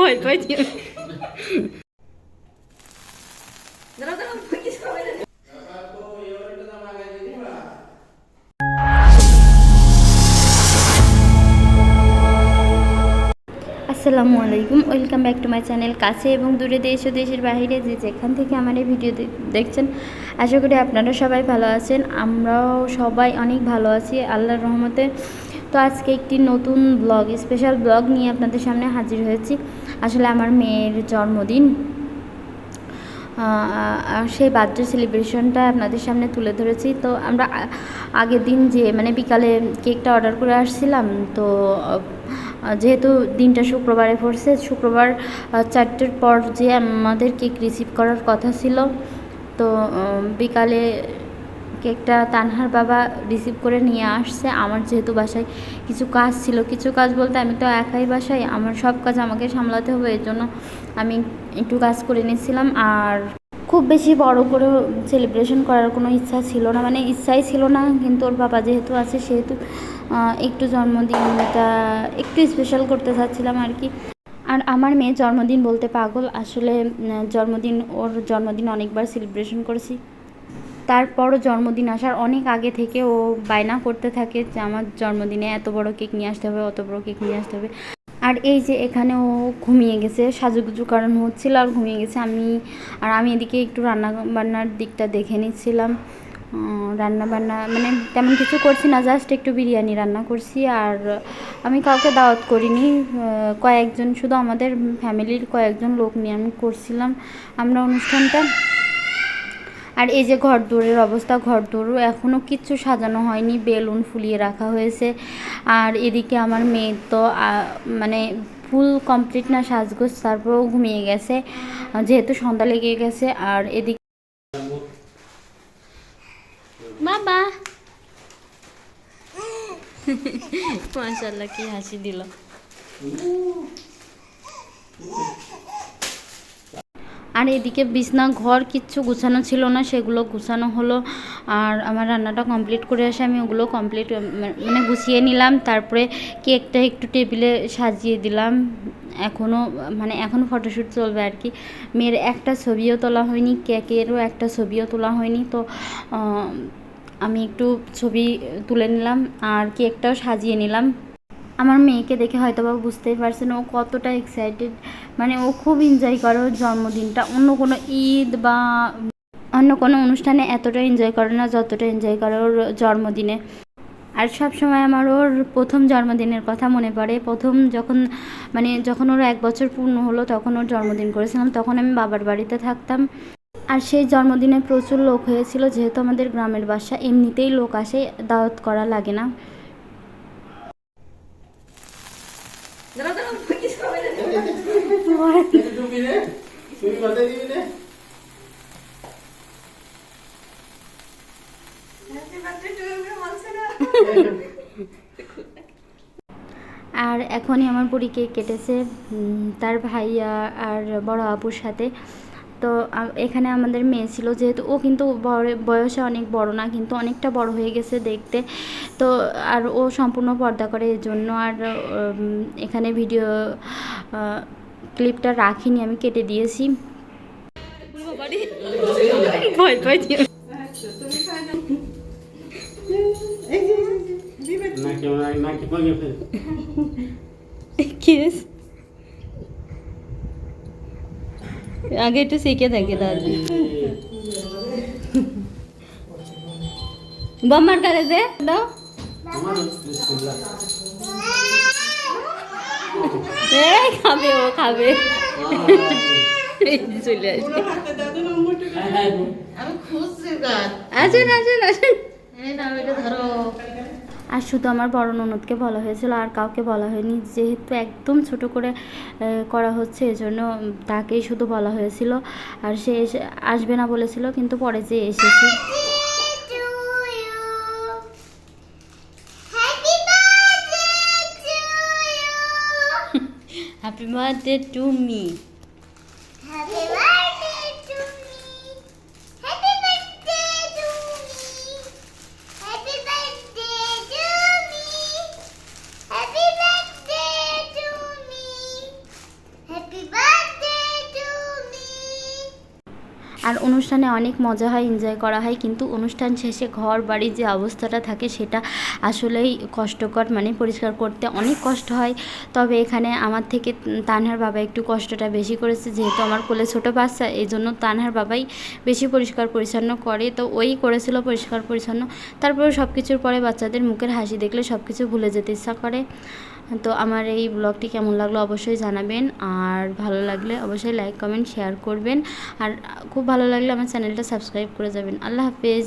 ভয় পাইছি আসসালামু আলাইকুম, welcome back to my channel কাছে এবং দূরে দেশ ও দেশের বাইরে যে যেখান থেকে আমার এই ভিডিও দেখছেন, আশা করি আপনারা সবাই ভালো আছেন, আমরাও সবাই অনেক ভালো আছি, আল্লাহর রহমতে। তো আজকে একটি নতুন ব্লগ স্পেশাল ব্লগ নিয়ে আপনাদের সামনে হাজির হয়েছি। আসলে আমার মেয়ের জন্মদিন। সেই বার্থডে সেলিব্রেশনটা আপনাদের সামনে তুলে ধরেছি। তো আমরা আগের দিন যে মানে বিকালে কেকটা অর্ডার করে আসছিলাম, তো যেহেতু দিনটা শুক্রবারে পড়ছে, শুক্রবার চারটের পর যে আমাদের কেক রিসিভ করার কথা ছিল, তো বিকালে কেকটা তানহার বাবা রিসিভ করে নিয়ে আসছে। আমার যেহেতু বাসায় কিছু কাজ ছিল, কিছু কাজ বলতে আমি তো একাই বাসায়, আমার সব কাজ আমাকে সামলাতে হবে, এর জন্য আমি একটু কাজ করে নিয়েছিলাম। আর খুব বেশি বড় করে সেলিব্রেশন করার কোনো ইচ্ছা ছিল না মানে ইচ্ছাই ছিল না, কিন্তু ওর বাবা যেহেতু আছে, সেহেতু একটু জন্মদিনটা একটু স্পেশাল করতে চাচ্ছিলাম আর কি। আর আমার মেয়ে জন্মদিন বলতে পাগল, আসলে জন্মদিন, ওর জন্মদিন অনেকবার সেলিব্রেশন করেছি। তারপরও জন্মদিন আসার অনেক আগে থেকে ও বায়না করতে থাকে যে আমার জন্মদিনে এত বড় কেক নিয়ে আসতে হবে, অত বড় কেক নিয়ে আসতে হবে। আর এই যে এখানে ও ঘুমিয়ে গেছে, সাজুগুজু কারণ হচ্ছিল আর ঘুমিয়ে গেছে। আমি আর আমি এদিকে একটু রান্না বান্নার দিকটা দেখে নিচ্ছিলাম। রান্না বান্না মানে তেমন কিছু করছি না, জাস্ট একটু বিরিয়ানি রান্না করছি। আর আমি কাউকে দাওয়াত করিনি। কয়েকজন, শুধু আমাদের ফ্যামিলির কয়েকজন লোক নিয়ে আমি করছিলাম। আমরা অনুষ্ঠানটা আর এই যে ঘর দৌড়ের অবস্থা ঘর দৌড়ও এখনও কিচ্ছু সাজানো হয়নি বেলুন ফুলিয়ে রাখা হয়েছে। আর এদিকে আমার মেয়ে তো মানে ফুল কমপ্লিট না সাজগোজ তারপরেও ঘুমিয়ে গেছে। যেহেতু সন্ধ্যা লেগে গেছে আর এদিকে বাবা মাশাল্লাহ কি হাসি দিল। আর এদিকে বিছনা, ঘর কিচ্ছু গুছানো ছিল না, সেগুলো গুছানো হলো। আর আমার রান্নাটা কমপ্লিট করে আসে আমি ওগুলো কমপ্লিট মানে গুছিয়ে নিলাম। তারপরে কেকটা একটু টেবিলে সাজিয়ে দিলাম। এখনও মানে এখনও ফটোশ্যুট চলবে আর কি। মেয়ের একটা ছবিও তোলা হয়নি, কেকেরও একটা ছবিও তোলা হয়নি। তো আমি একটু ছবি তুলে নিলাম আর কেকটাও সাজিয়ে নিলাম। আমার মেয়েকে দেখে হয়তো বা বুঝতেই পারছেন, ও কতটা এক্সাইটেড মানে ও খুব এনজয় করে ওর জন্মদিনটা। অন্য কোনো ঈদ বা অন্য কোনো অনুষ্ঠানে এতটা এনজয় করে না যতটা এনজয় করে ওর জন্মদিনে। আর সব সময় আমার ওর প্রথম জন্মদিনের কথা মনে পড়ে। প্রথম যখন মানে যখন ওর এক বছর পূর্ণ হলো তখন ওর জন্মদিন করেছিলাম, তখন আমি বাবার বাড়িতে থাকতাম। আর সেই জন্মদিনে প্রচুর লোক হয়েছিল, যেহেতু আমাদের গ্রামের বাসা, এমনিতেই লোক আসে, দাওয়াত করা লাগে না তুমি কথা দিবি না আর এখনই আমার বুড়ি কেটেছে তার ভাইয়া আর বড় আপুর সাথে। তো এখানে আমাদের মেয়ে ছিল যেহেতু ও কিন্তু বয়সে অনেক বড় না কিন্তু অনেকটা বড় হয়ে গেছে দেখতে। তো আর ও সম্পূর্ণ পর্দা করে এর জন্য আর এখানে ভিডিও ক্লিপটা রাখিনি আমি কেটে দিয়েছি। ভয় আগে একটু শিখে থাকে দাদা বম্মার কারে দে দাও। এই খাবে ও খাবে। চলে আসবে। আসেন আসেন আসেন। ধরো। আর শুধু আমার বড় ননদকে বলা হয়েছিল আর কাউকে বলা হয়নি। যেহেতু একদম ছোট করে করা হচ্ছে এজন্য তাকেই শুধু বলা হয়েছিল। আর সে এসে- আসবে না বলেছিল কিন্তু পরে যে এসেছে। Happy birthday to me Happy অনুষ্ঠানে অনেক মজা হয় এনজয় করা হয়, কিন্তু অনুষ্ঠান শেষে ঘর বাড়ির যে অবস্থাটা থাকে সেটা আসলেই কষ্টকর মানে পরিষ্কার করতে অনেক কষ্ট হয়। তবে এখানে আমার থেকে তানহার বাবা একটু কষ্টটা বেশি করেছে, যেহেতু আমার কোলে ছোটো বাচ্চা এই জন্য তানহার বাবাই বেশি পরিষ্কার পরিচ্ছন্ন করে। তো ওই করেছিল পরিষ্কার পরিচ্ছন্ন, তারপরে সব কিছুর পরে বাচ্চাদের মুখের হাসি দেখলে সব কিছু ভুলে যেতে ইচ্ছা করে। তো আমার এই ব্লগটি কেমন লাগল অবশ্যই জানাবেন, আর ভালো লাগলে অবশ্যই লাইক, কমেন্ট শেয়ার করবেন। আর খুব ভালো লাগলে আমার চ্যানেলটা সাবস্ক্রাইব করে যাবেন। আল্লাহ হাফেজ।